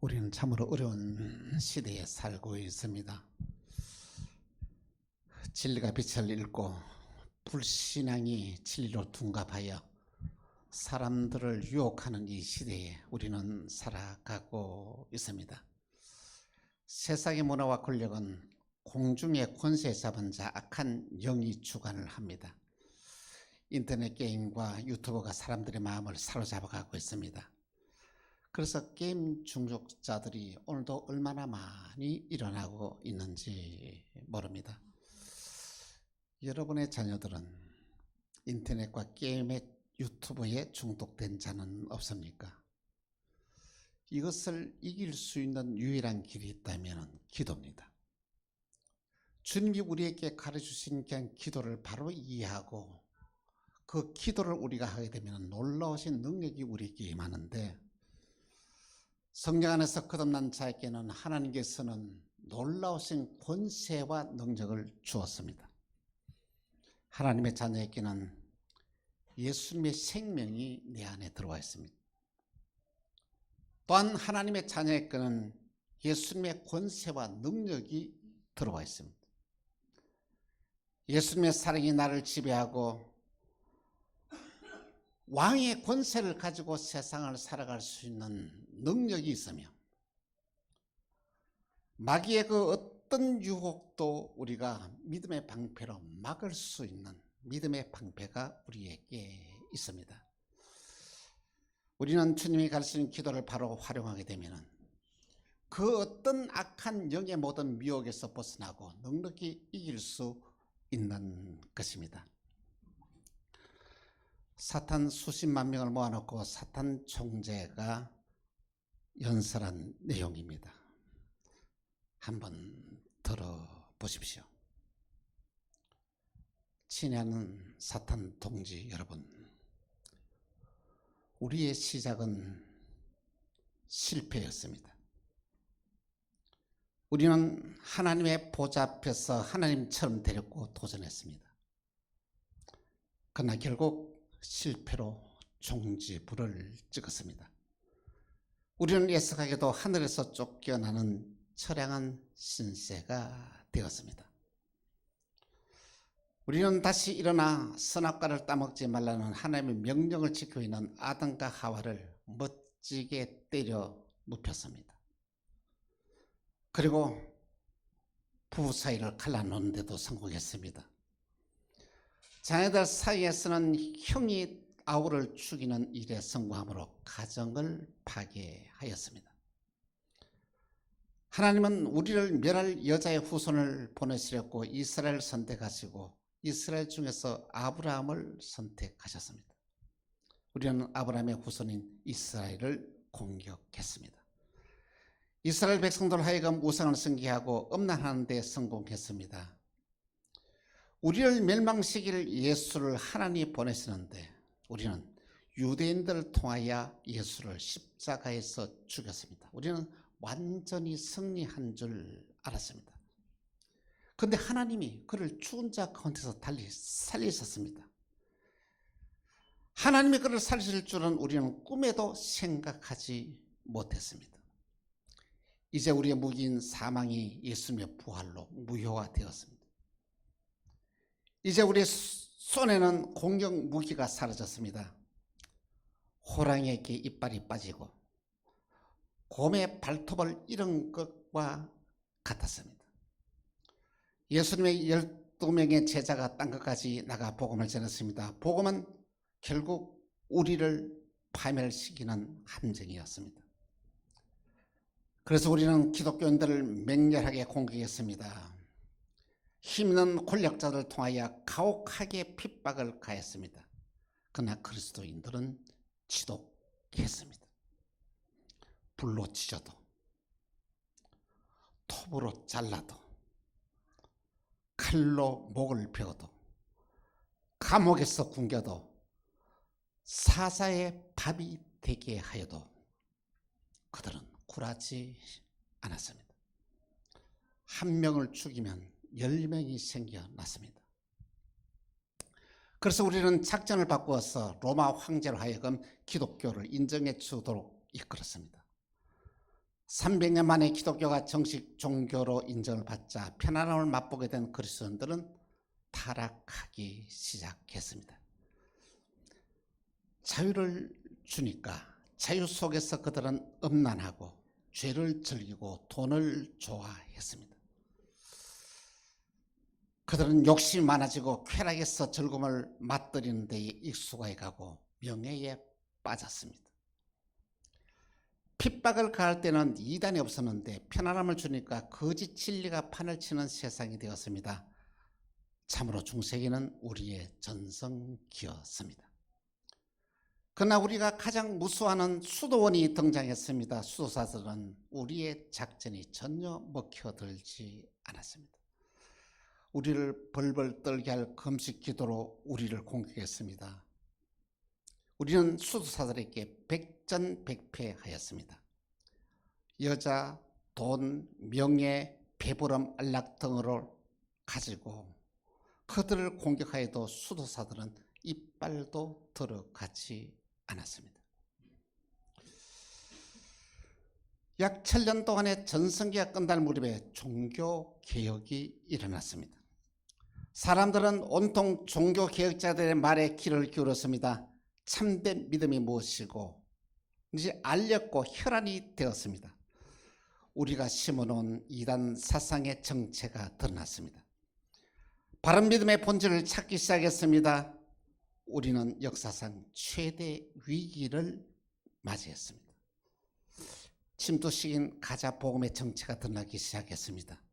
우리는 참으로 어려운 시대에 살고 있습니다. 진리가 빛을 잃고 불신앙이 진리로 둔갑하여 사람들을 유혹하는 이 시대에 우리는 살아가고 있습니다. 세상의 문화와 권력은 공중의 권세 잡은 자 악한 영이 주관을 합니다. 인터넷 게임과 유튜브가 사람들의 마음을 사로잡아가고 있습니다. 그래서 게임 중독자들이 오늘도 얼마나 많이 일어나고 있는지 모릅니다. 여러분의 자녀들은 인터넷과 게임에 유튜브에 중독된 자는 없습니까? 이것을 이길 수 있는 유일한 길이 있다면 기도입니다. 주님이 우리에게 가르치신 그냥 기도를 바로 이해하고 그 기도를 우리가 하게 되면 놀라우신 능력이 우리에게 임하는데 성령 안에서 거듭난 자에게는 하나님께서는 놀라우신 권세와 능력을 주었습니다. 하나님의 자녀에게는 예수님의 생명이 내 안에 들어와 있습니다. 또한 하나님의 자녀에게는 예수님의 권세와 능력이 들어와 있습니다. 예수님의 사랑이 나를 지배하고 왕의 권세를 가지고 세상을 살아갈 수 있는 능력이 있으며 마귀의 그 어떤 유혹도 우리가 믿음의 방패로 막을 수 있는 믿음의 방패가 우리에게 있습니다. 우리는 주님이 가르치는 기도를 바로 활용하게 되면 그 어떤 악한 영의 모든 미혹에서 벗어나고 넉넉히 이길 수 있는 것입니다. 사탄 수십만 명을 모아놓고 사탄 총재가 연설한 내용입니다. 한번 들어보십시오. 친애하는 사탄 동지 여러분, 우리의 시작은 실패였습니다. 우리는 하나님의 보좌 앞에서 하나님처럼 되려고 도전했습니다. 그러나 결국 실패로 종지부를 찍었습니다. 우리는 예석하게도 하늘에서 쫓겨나는 처량한 신세가 되었습니다. 우리는 다시 일어나 선악과를 따먹지 말라는 하나님의 명령을 지키고 있는 아담과 하와를 멋지게 때려 눕혔습니다. 그리고 부부 사이를 갈라놓는데도 성공했습니다. 자녀들 사이에서는 형이 아우를 죽이는 일에 성공함으로 가정을 파괴하였습니다. 하나님은 우리를 멸할 여자의 후손을 보내시려고 이스라엘 선택하시고 이스라엘 중에서 아브라함을 선택하셨습니다. 우리는 아브라함의 후손인 이스라엘을 공격했습니다. 이스라엘 백성들 하여금 우상을 승계하고 음란하는 데 성공했습니다. 우리를 멸망시킬 예수를 하나님이 보내시는데 우리는 유대인들을 통하여 예수를 십자가에서 죽였습니다. 우리는 완전히 승리한 줄 알았습니다. 그런데 하나님이 그를 죽은 자 가운데서 달리 살리셨습니다. 하나님이 그를 살리실 줄은 우리는 꿈에도 생각하지 못했습니다. 이제 우리의 무기인 사망이 예수님의 부활로 무효화되었습니다. 이제 우리의 손에는 공격 무기가 사라졌습니다. 호랑이에게 이빨이 빠지고 곰의 발톱을 잃은 것과 같았습니다. 예수님의 열두 명의 제자가 땅 끝까지 나가 복음을 전했습니다. 복음은 결국 우리를 파멸시키는 함정이었습니다. 그래서 우리는 기독교인들을 맹렬하게 공격했습니다. 힘있는 권력자들을 통하여 가혹하게 핍박을 가했습니다. 그러나 그리스도인들은 지독했습니다. 불로 찢어도 톱으로 잘라도 칼로 목을 베어도 감옥에서 굶겨도 사사의 밥이 되게 하여도 그들은 굴하지 않았습니다. 한 명을 죽이면 열 명이 생겨났습니다. 그래서 우리는 작전을 바꾸어서 로마 황제로 하여금 기독교를 인정해 주도록 이끌었습니다. 300년 만에 기독교가 정식 종교로 인정을 받자 편안함을 맛보게 된 그리스도인들은 타락하기 시작했습니다. 자유를 주니까 자유 속에서 그들은 음란하고 죄를 즐기고 돈을 좋아했습니다. 그들은 욕심이 많아지고 쾌락에서 즐거움을 맛들이는 데에 익숙해 가고 명예에 빠졌습니다. 핍박을 가할 때는 이단이 없었는데 편안함을 주니까 거짓 진리가 판을 치는 세상이 되었습니다. 참으로 중세기는 우리의 전성기였습니다. 그러나 우리가 가장 무수하는 수도원이 등장했습니다. 수도사들은 우리의 작전이 전혀 먹혀들지 않았습니다. 우리를 벌벌 떨게 할 금식 기도로 우리를 공격했습니다. 우리는 수도사들에게 백전백패하였습니다. 여자, 돈, 명예, 배부름, 안락 등을 가지고 그들을 공격하여도 수도사들은 이빨도 들어가지 않았습니다. 약 7년 동안의 전성기가 끝날 무렵에 종교 개혁이 일어났습니다. 사람들은 온통 종교 개혁자들의 말에 귀를 기울였습니다. 참된 믿음이 무엇이고 이제 알렸고 혈안이 되었습니다. 우리가 심어놓은 이단 사상의 정체가 드러났습니다. 바른 믿음의 본질을 찾기 시작했습니다. 우리는 역사상 최대 위기를 맞이했습니다. 침투식인 가자 복음의 정체가 드러나기 시작했습니다.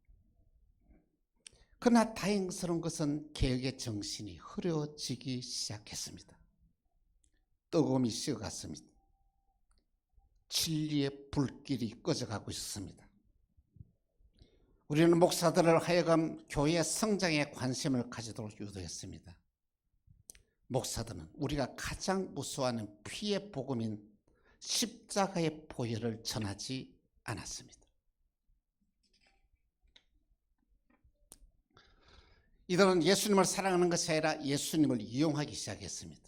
그러나 다행스러운 것은 개혁의 정신이 흐려지기 시작했습니다. 뜨거움이 식어갔습니다. 진리의 불길이 꺼져가고 있었습니다. 우리는 목사들을 하여금 교회 성장에 관심을 가지도록 유도했습니다. 목사들은 우리가 가장 무서워하는 피의 복음인 십자가의 보혈을 전하지 않았습니다. 이들은 예수님을 사랑하는 것이 아니라 예수님을 이용하기 시작했습니다.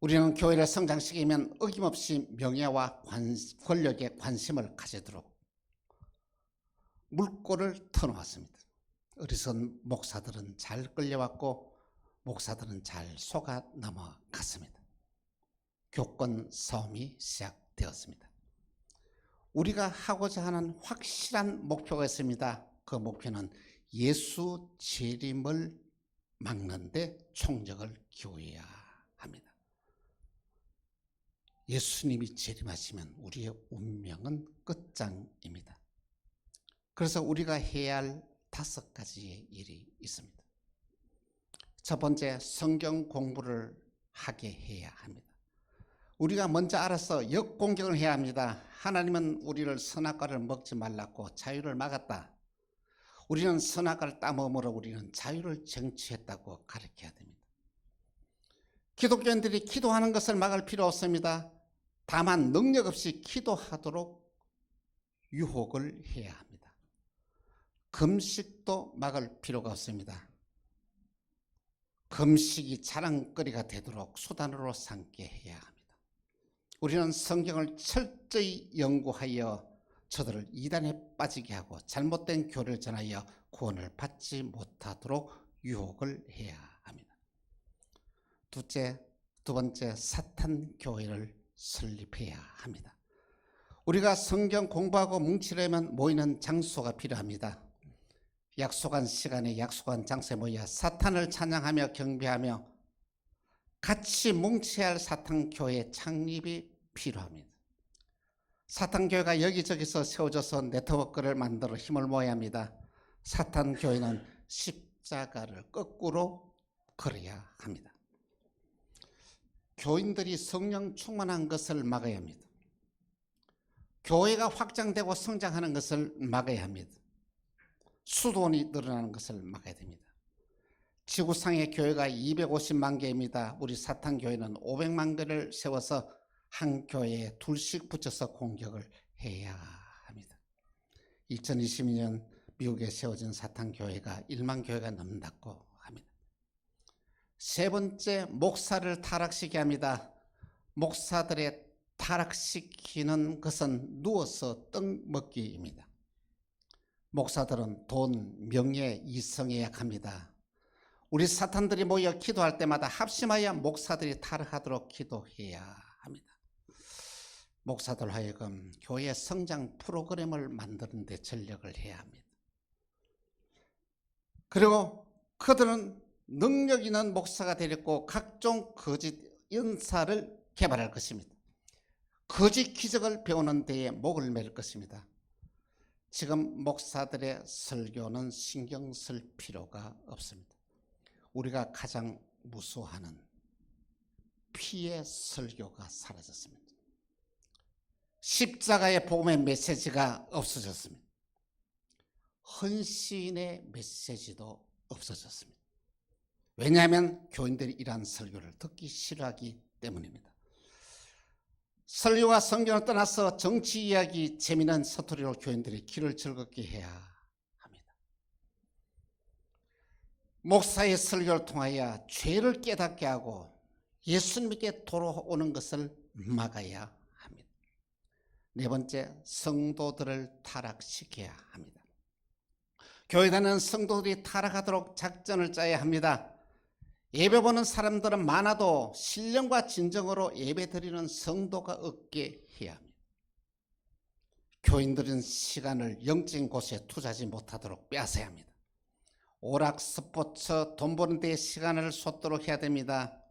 우리는 교회를 성장시키면 어김없이 명예와 관, 권력에 관심을 가지도록 물꼬를 터놓았습니다. 어리석은 목사들은 잘 끌려왔고 목사들은 잘 속아 넘어갔습니다. 교권 싸움이 시작되었습니다. 우리가 하고자 하는 확실한 목표가 있습니다. 그 목표는 예수 재림을 막는데 총력을 기울여야 합니다. 예수님이 재림하시면 우리의 운명은 끝장입니다. 그래서 우리가 해야 할 다섯 가지의 일이 있습니다. 첫 번째, 성경 공부를 하게 해야 합니다. 우리가 먼저 알아서 역공격을 해야 합니다. 하나님은 우리를 선악과를 먹지 말라고 자유를 막았다. 우리는 선악과를 따먹으므로 우리는 자유를 쟁취했다고 가르쳐야 됩니다. 기독교인들이 기도하는 것을 막을 필요 없습니다. 다만 능력 없이 기도하도록 유혹을 해야 합니다. 금식도 막을 필요가 없습니다. 금식이 자랑거리가 되도록 수단으로 삼게 해야 합니다. 우리는 성경을 철저히 연구하여 저들을 이단에 빠지게 하고 잘못된 교를 전하여 구원을 받지 못하도록 유혹을 해야 합니다. 둘째, 두 번째 사탄 교회를 설립해야 합니다. 우리가 성경 공부하고 뭉치려면 모이는 장소가 필요합니다. 약속한 시간에 약속한 장소에 모여 사탄을 찬양하며 경배하며 같이 뭉쳐야 할 사탄 교회 창립이 필요합니다. 사탄 교회가 여기저기서 세워져서 네트워크를 만들어 힘을 모아야 합니다. 사탄 교회는 십자가를 거꾸로 걸어야 합니다. 교인들이 성령 충만한 것을 막아야 합니다. 교회가 확장되고 성장하는 것을 막아야 합니다. 수도원이 늘어나는 것을 막아야 됩니다. 지구상의 교회가 250만 개입니다. 우리 사탄 교회는 500만 개를 세워서 한 교회에 둘씩 붙여서 공격을 해야 합니다. 2022년 미국에 세워진 사탄 교회가 1만 교회가 넘는다고 합니다. 세 번째 목사를 타락시게 합니다. 목사들의 타락시키는 것은 누워서 떡 먹기입니다. 목사들은 돈, 명예, 이성에 약합니다. 우리 사탄들이 모여 기도할 때마다 합심하여 목사들이 타락하도록 기도해야 합니다. 목사들 하여금 교회 성장 프로그램을 만드는 데 전력을 해야 합니다. 그리고 그들은 능력 있는 목사가 되렸고 각종 거짓 연사를 개발할 것입니다. 거짓 기적을 배우는 데에 목을 맬 것입니다. 지금 목사들의 설교는 신경 쓸 필요가 없습니다. 우리가 가장 무서워하는 피의 설교가 사라졌습니다. 십자가의 복음의 메시지가 없어졌습니다. 헌신의 메시지도 없어졌습니다. 왜냐하면 교인들이 이러한 설교를 듣기 싫어하기 때문입니다. 설교와 성경을 떠나서 정치 이야기, 재미난 서투리로 교인들이 길을 즐겁게 해야 합니다. 목사의 설교를 통하여 죄를 깨닫게 하고 예수님께 돌아오는 것을 막아야 합니다. 네 번째, 성도들을 타락시켜야 합니다. 교회 다니는 성도들이 타락하도록 작전을 짜야 합니다. 예배 보는 사람들은 많아도 신령과 진정으로 예배 드리는 성도가 없게 해야 합니다. 교인들은 시간을 영적인 곳에 투자하지 못하도록 빼앗아야 합니다. 오락, 스포츠, 돈 버는 데 시간을 쏟도록 해야 됩니다.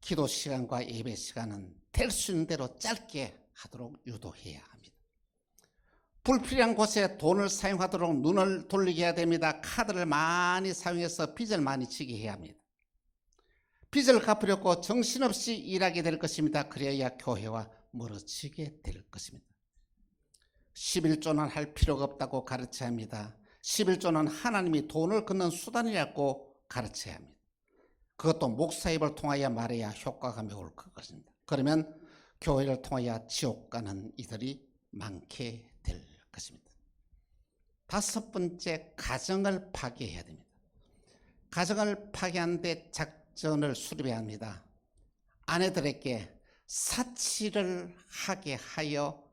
기도 시간과 예배 시간은 될 수 있는 대로 짧게 하도록 유도해야 합니다. 불필요한 곳에 돈을 사용하도록 눈을 돌리게 해야 됩니다. 카드를 많이 사용해서 빚을 많이 지게 해야 합니다. 빚을 갚으려고 정신없이 일하게 될 것입니다. 그래야 교회와 멀어지게 될 것입니다. 11조는 할 필요가 없다고 가르쳐야 합니다. 11조는 하나님이 돈을 걷는 수단이라고 가르쳐야 합니다. 그것도 목사 입을 통하여 말해야 효과가 매울 것입니다. 그러면 교회를 통하여 지옥 가는 이들이 많게 될 것입니다. 다섯 번째, 가정을 파괴해야 됩니다. 가정을 파괴하는데 작전을 수립해야 합니다. 아내들에게 사치를 하게 하여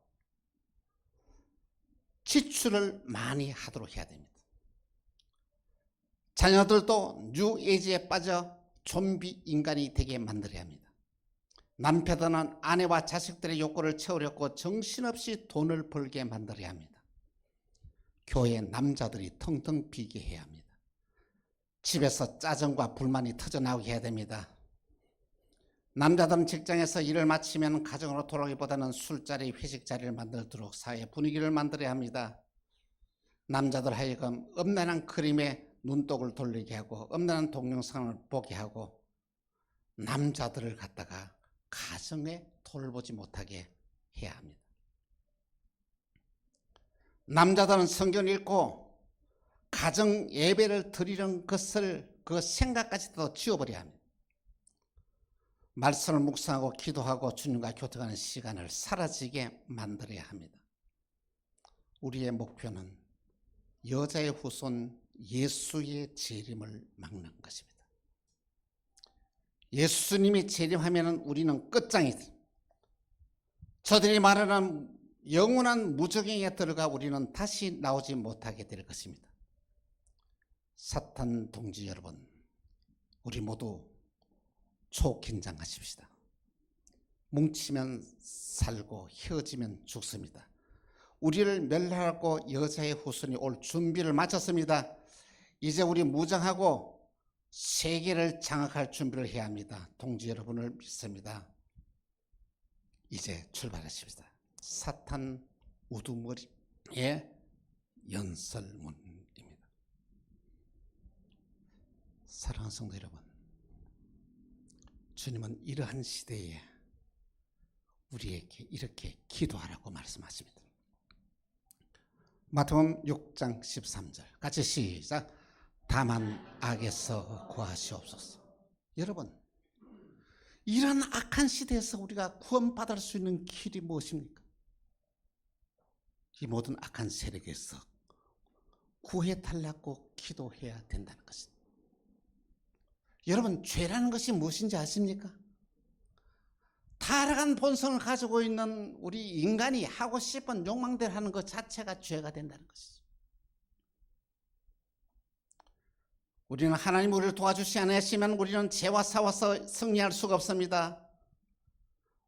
지출을 많이 하도록 해야 됩니다. 자녀들도 뉴에이지에 빠져 좀비 인간이 되게 만들어야 합니다. 남편들은 아내와 자식들의 욕구를 채우려고 정신없이 돈을 벌게 만들어야 합니다. 교회 남자들이 텅텅 비게 해야 합니다. 집에서 짜증과 불만이 터져나오게 해야 됩니다. 남자들은 직장에서 일을 마치면 가정으로 돌아오기보다는 술자리, 회식 자리를 만들도록 사회 분위기를 만들어야 합니다. 남자들 하여금 엄난한 그림에 눈독을 돌리게 하고 엄난한 동영상을 보게 하고 남자들을 갖다가 가정에 돌보지 못하게 해야 합니다. 남자들은 성경 읽고 가정 예배를 드리는 것을 그 생각까지도 지워버려야 합니다. 말씀을 묵상하고 기도하고 주님과 교통하는 시간을 사라지게 만들어야 합니다. 우리의 목표는 여자의 후손 예수의 재림을 막는 것입니다. 예수님이 재림하면 우리는 끝장이다. 저들이 말하는 영원한 무적행에 들어가 우리는 다시 나오지 못하게 될 것입니다. 사탄 동지 여러분, 우리 모두 초긴장하십시다. 뭉치면 살고 헤어지면 죽습니다. 우리를 멸하고 여자의 후손이 올 준비를 마쳤습니다. 이제 우리 무장하고 세계를 장악할 준비를 해야 합니다. 동지 여러분을 믿습니다. 이제 출발하십시다. 사탄 우두머리의 연설문입니다. 사랑하는 성도 여러분, 주님은 이러한 시대에 우리에게 이렇게 기도하라고 말씀하십니다. 마태복음 6장 13절 같이 시작 다만 악에서 구하시옵소서 여러분 이런 악한 시대에서 우리가 구원받을 수 있는 길이 무엇입니까? 이 모든 악한 세력에서 구해달라고 기도해야 된다는 것입니다. 여러분 죄라는 것이 무엇인지 아십니까? 타락한 본성을 가지고 있는 우리 인간이 하고 싶은 욕망대로 하는 것 자체가 죄가 된다는 것이죠. 우리는 하나님 우리를 도와주시 않으시면 우리는 죄와 싸워서 승리할 수가 없습니다.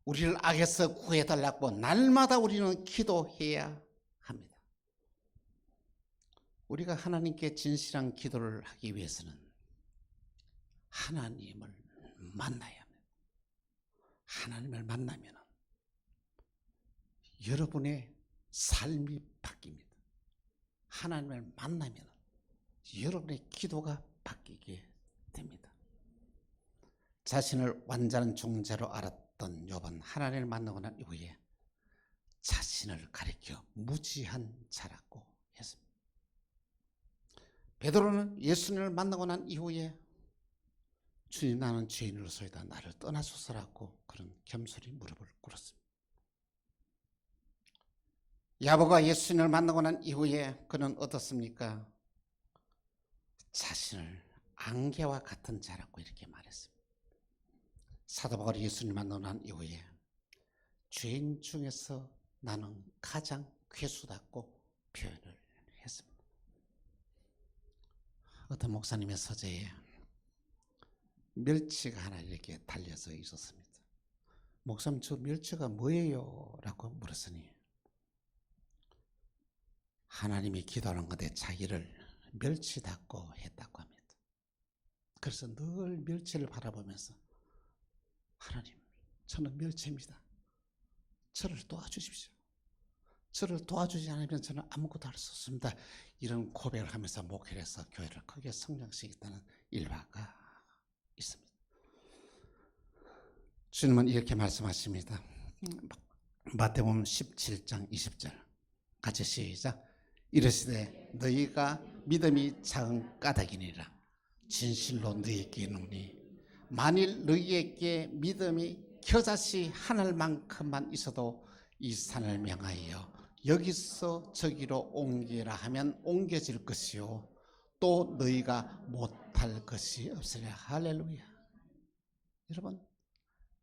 우리를 악에서 구해달라고 날마다 우리는 기도해야 합니다. 우리가 하나님께 진실한 기도를 하기 위해서는 하나님을 만나야 합니다. 하나님을 만나면 여러분의 삶이 바뀝니다. 하나님을 만나면 여러분의 기도가 바뀌게 됩니다. 자신을 완전한 종자로 알았던 욥은 하나님을 만나고 난 이후에 자신을 가리켜 무지한 자라고 했습니다. 베드로는 예수님을 만나고 난 이후에 주님 나는 죄인으로서이다 나를 떠나소서라고 그런 겸손히 무릎을 꿇었습니다. 야보가 예수님을 만나고 난 이후에 그는 어떻습니까? 자신을 안개와 같은 자라고 이렇게 말했습니다. 사도 바울이 예수님을 만나고 난 이후에 죄인 중에서 나는 가장 괴수다고 표현을 했습니다. 어떤 목사님의 서재에 멸치가 하나 이렇게 달려서 있었습니다. 목사님 저 멸치가 뭐예요? 라고 물었으니 하나님이 기도하는 건데 자기를 멸치다고 했다고 합니다. 그래서 늘 멸치를 바라보면서 하나님 저는 멸치입니다. 저를 도와주십시오. 저를 도와주지 않으면 저는 아무것도 할 수 없습니다. 이런 고백을 하면서 목회를 해서 교회를 크게 성장시켰다는 일화가 있습니다. 주님은 이렇게 말씀하십니다. 마태복음 17장 20절 같이 시작 이르시되 너희가 믿음이 작은 까닭이니라. 진실로 너희에게 이르노니 만일 너희에게 믿음이 겨자씨 하늘만큼만 있어도 이 산을 명하여 여기서 저기로 옮기라 하면 옮겨질 것이요 또 너희가 못할 것이 없으리라. 할렐루야. 여러분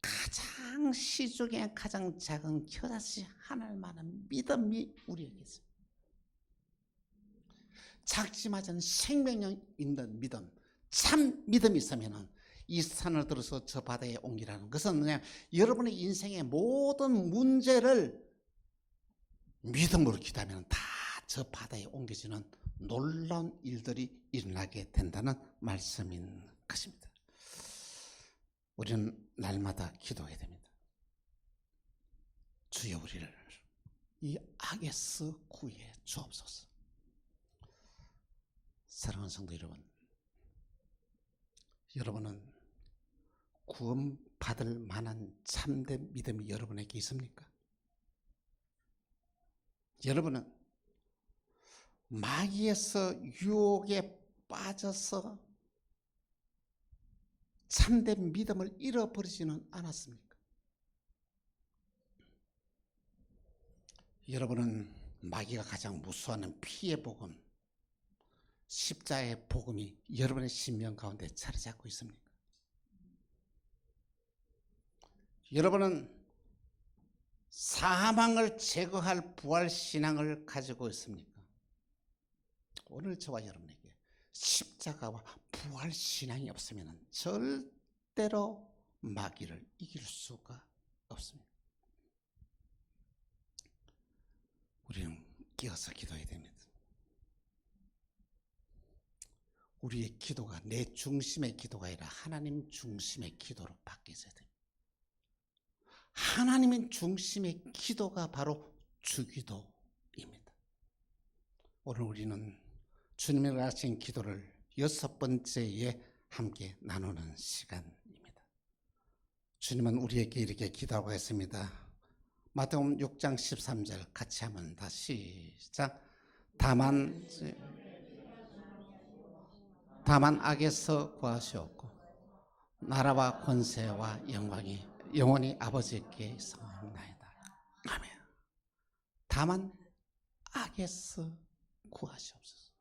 가장 시중에 가장 작은 겨자씨 하늘만한 믿음이 우리에게 있습니다 작지마전 생명력 있는 믿음 참 믿음이 있으면은 이 산을 들어서 저 바다에 옮기라는 것은 그냥 여러분의 인생의 모든 문제를 믿음으로 기도하면 다 저 바다에 옮겨지는 놀라운 일들이 일어나게 된다는 말씀인 것입니다. 우리는 날마다 기도해야 됩니다. 주여 우리를 이 악에서 구해 주옵소서. 사랑하는 성도 여러분, 여러분은 구원받을 만한 참된 믿음이 여러분에게 있습니까? 여러분은 마귀에서 유혹에 빠져서 참된 믿음을 잃어버리지는 않았습니까? 여러분은 마귀가 가장 무서워하는 피해 복음, 십자의 복음이 여러분의 신명 가운데 자리 잡고 있습니까? 여러분은 사망을 제거할 부활 신앙을 가지고 있습니까? 오늘 저와 여러분에게 십자가와 부활 신앙이 없으면 절대로 마귀를 이길 수가 없습니다. 우리는 끼어서 기도해야 됩니다. 우리의 기도가 내 중심의 기도가 아니라 하나님 중심의 기도로 바뀌어야 됩니다. 하나님의 중심의 기도가 바로 주기도입니다. 오늘 우리는 주님의 하신 기도를 여섯 번째에 함께 나누는 시간입니다. 주님은 우리에게 이렇게 기도하고 했습니다. 마태복음 6장 13절 같이 한번 다시 시작. 다만 다만 악에서 구하시옵고 나라와 권세와 영광이 영원히 아버지께 있사옵나이다. 아멘. 다만 악에서 구하시옵소서.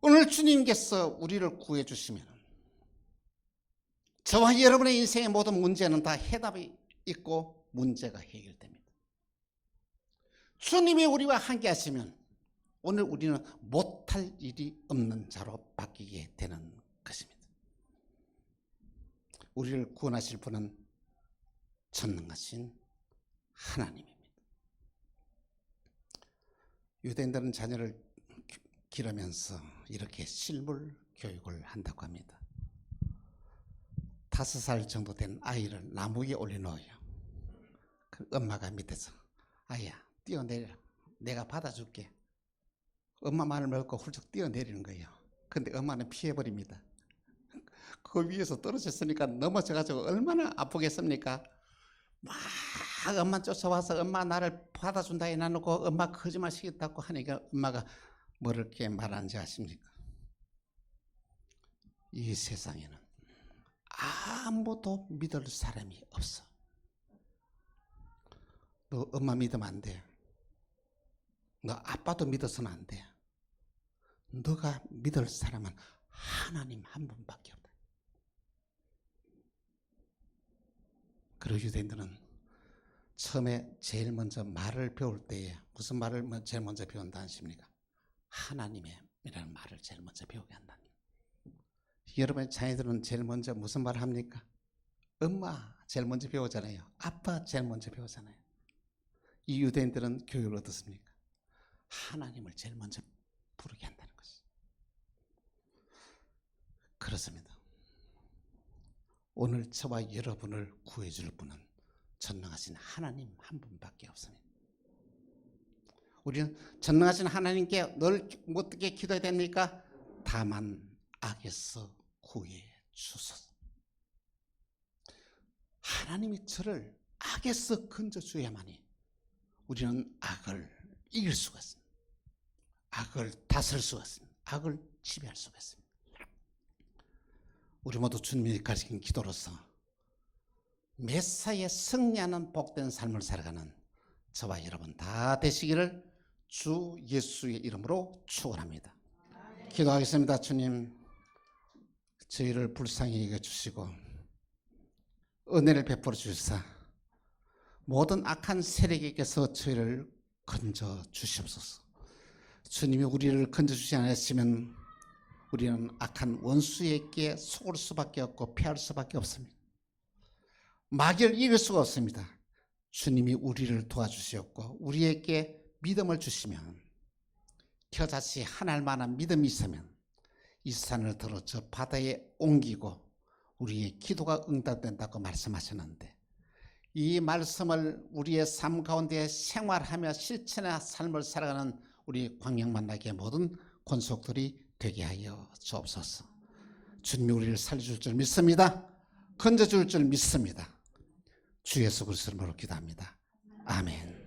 오늘 주님께서 우리를 구해 주시면 저와 여러분의 인생의 모든 문제는 다 해답이 있고 문제가 해결됩니다. 주님이 우리와 함께 하시면 오늘 우리는 못할 일이 없는 자로 바뀌게 되는 것입니다. 우리를 구원하실 분은 전능하신 하나님입니다. 유대인들은 자녀를 기- 기르면서 이렇게 실물 교육을 한다고 합니다. 다섯 살 정도 된 아이를 나무 위에 올려놓아요. 그 엄마가 밑에서 아야 뛰어내려 내가 받아줄게. 엄마 말을 먹고 훌쩍 뛰어내리는 거예요. 근데 엄마는 피해버립니다. 그 위에서 떨어졌으니까 넘어져가지고 얼마나 아프겠습니까? 막 엄마 쫓아와서 엄마 나를 받아준다 해놔놓고 엄마 거짓말 시켰다고 하니까 엄마가 뭐를 이렇게 말하는지 아십니까? 이 세상에는 아무도 믿을 사람이 없어. 너 엄마 믿으면 안 돼. 너 아빠도 믿어서는 안 돼. 너가 믿을 사람은 하나님 한 분밖에 없다. 그리고 유대인들은 처음에 제일 먼저 말을 배울 때에 무슨 말을 먼- 제일 먼저 배운다 하십니까? 하나님의이라는 말을 제일 먼저 배우게 한다. 여러분의 자녀들은 제일 먼저 무슨 말을 합니까? 엄마 제일 먼저 배우잖아요. 아빠 제일 먼저 배우잖아요. 이 유대인들은 교육을 어떻습니까? 하나님을 제일 먼저 부르게 한다는 것이. 그렇습니다. 오늘 저와 여러분을 구해줄 분은 전능하신 하나님 한 분밖에 없습니다. 우리는 전능하신 하나님께 늘 어떻게 기도해야 됩니까? 다만 악에서 구해 주소서. 하나님이 저를 악에서 건져 주야만이 우리는 악을 이길 수가 있습니다. 악을 다스릴 수가 있습니다. 악을 지배할 수가 있습니다. 우리 모두 주님이 가르친 기도로서 메사의 승리하는 복된 삶을 살아가는 저와 여러분 다 되시기를 주 예수의 이름으로 축원합니다. 기도하겠습니다. 주님 저희를 불쌍히 여겨 주시고 은혜를 베풀어 주시사 모든 악한 세력에게서 저희를 건져 주시옵소서. 주님이 우리를 건져 주시 않았으면 우리는 악한 원수에게 속을 수밖에 없고 피할 수밖에 없습니다. 마귀를 이길 수가 없습니다. 주님이 우리를 도와주시었고 우리에게 믿음을 주시면 겨자씨 하나할 만한 믿음이 있으면 이 산을 들어 저 바다에 옮기고 우리의 기도가 응답된다고 말씀하셨는데 이 말씀을 우리의 삶 가운데 생활하며 실천의 삶을 살아가는 우리 광명 만나게 모든 권속들이 되게 하여 주옵소서. 주님이 우리를 살려줄 줄 믿습니다. 건져줄 줄 믿습니다. 주 예수 그리스도로 기도합니다. 아멘.